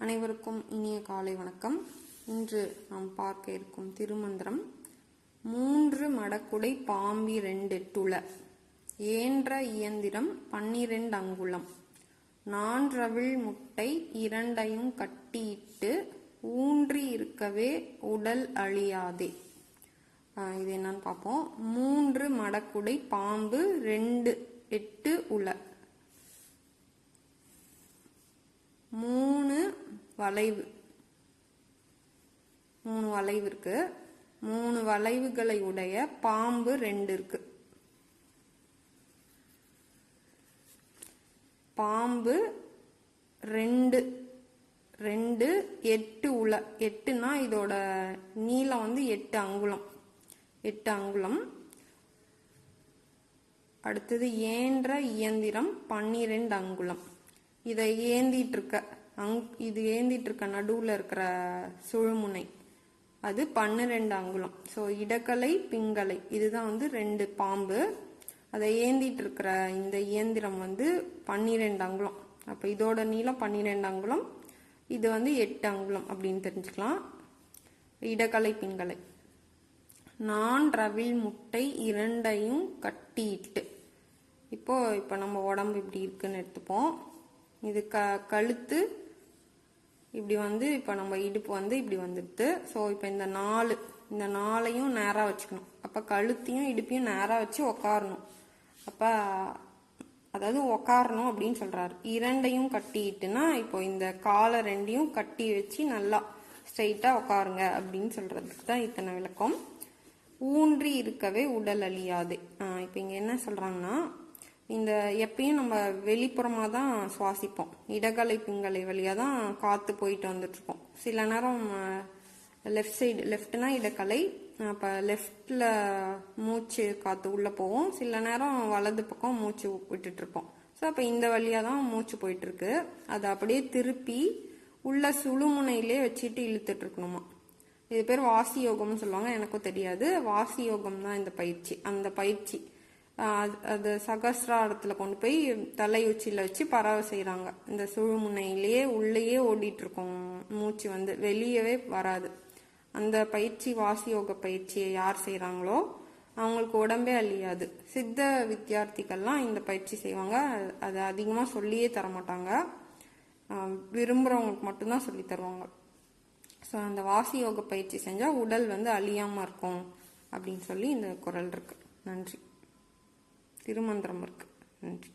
அனைவருக்கும் இனிய காலை வணக்கம். இன்று நாம் பார்க்க இருக்கும் திருமந்திரம் மூன்று மடக்குடை பாம்பி ரெண்டு துள. ஏன்ற இயந்திரம் பன்னிரண்டு அங்குலம் நான்றவிழ் முட்டை இரண்டையும் கட்டியிட்டு ஊன்றி இருக்கவே உடல் அழியாதே. இது என்னன்னு பார்ப்போம். மூன்று மடக்குடை பாம்பு ரெண்டு எட்டு உல மூணு வளைவு. மூணு வளைவு இருக்கு. மூணு வளைவுகளை உடைய பாம்பு ரெண்டு இருக்கு. பாம்பு ரெண்டு ரெண்டு எட்டு உல எட்டுனா இதோட நீளம் வந்து எட்டு அங்குலம். எட்டு அங்குலம். அடுத்தது ஏன்ற இயந்திரம் பன்னிரெண்டு அங்குலம். இதை ஏந்திட்டு இருக்க. அங் இது ஏந்திட்டு இருக்க இருக்கிற சுழுமுனை. அது பன்னிரெண்டு அங்குலம். ஸோ இடக்கலை பிங்கலை. இதுதான் வந்து ரெண்டு பாம்பு. அதை ஏந்திட்டு இருக்கிற இந்த இயந்திரம் வந்து பன்னிரெண்டு அங்குலம். அப்போ இதோட நீளம் பன்னிரெண்டு அங்குலம். இது வந்து எட்டு அங்குலம் அப்படின்னு தெரிஞ்சுக்கலாம். இடக்கலை பிங்கலை. நான் ரவில் முட்டை இரண்டையும் கட்டிட்டு. இப்போ இப்போ நம்ம உடம்பு இப்படி இருக்குன்னு எடுத்துப்போம். இது க கழுத்து இப்படி வந்து இப்போ நம்ம இடுப்பு வந்து இப்படி வந்துடுது. ஸோ இப்போ இந்த நாலு இந்த நாளையும் நேராக வச்சுக்கணும். அப்போ கழுத்தையும் இடுப்பையும் நேராக வச்சு உக்காரணும். அப்போ அதாவது உக்காரணும் அப்படின்னு சொல்கிறாரு இரண்டையும் கட்டிட்டுனா இப்போ இந்த காலை ரெண்டையும் கட்டி வச்சு நல்லா ஸ்ட்ரெயிட்டாக உக்காருங்க அப்படின்னு சொல்கிறதுக்கு தான் இத்தனை விளக்கம். ஊன்றி இருக்கவே உடல் அழியாது. இப்போ இங்கே என்ன சொல்கிறாங்கன்னா இந்த எப்பயும் நம்ம வெளிப்புறமாக தான் சுவாசிப்போம். இடகலை பிங்கலை வழியாக தான் காற்று போயிட்டு வந்துட்ருக்கோம் சில நேரம் லெஃப்ட் சைடு லெஃப்ட்னா இடக்கலை அப்போ லெஃப்டில் மூச்சு காற்று உள்ளே போவோம். சில நேரம் வலது பக்கம் மூச்சு விட்டுட்ருப்போம் ஸோ அப்போ இந்த வழியாக தான் மூச்சு போயிட்டுருக்கு. அதை அப்படியே திருப்பி உள்ள சுழுமுனையிலே வச்சுட்டு இழுத்துட்ருக்கணுமா இது பேர் வாசி யோகம்னு சொல்லுவாங்க. எனக்கும் தெரியாது. வாசி யோகம் தான் இந்த பயிற்சி. அந்த பயிற்சி அது- அது கொண்டு போய் தலை உச்சியில் வச்சு பறவை செய்கிறாங்க இந்த சுழுமுனையிலேயே உள்ளேயே ஓடிட்டு இருக்கும் மூச்சு வந்து வெளியவே வராது. அந்த பயிற்சி வாசி யோக பயிற்சியை யார் செய்கிறாங்களோ அவங்களுக்கு உடம்பே அழியாது. சித்த வித்தியார்த்திகள்லாம் இந்த பயிற்சி செய்வாங்க. அதை அதிகமாக சொல்லியே தர மாட்டாங்க மட்டும்தான் சொல்லி தருவாங்க. ஸோ அந்த வாசி யோக பயிற்சி செஞ்சால் உடல் வந்து அழியாமல் இருக்கும் அப்படின்னு சொல்லி இந்த குரல் இருக்கு. நன்றி. திருமந்திரம் இருக்குது நன்றி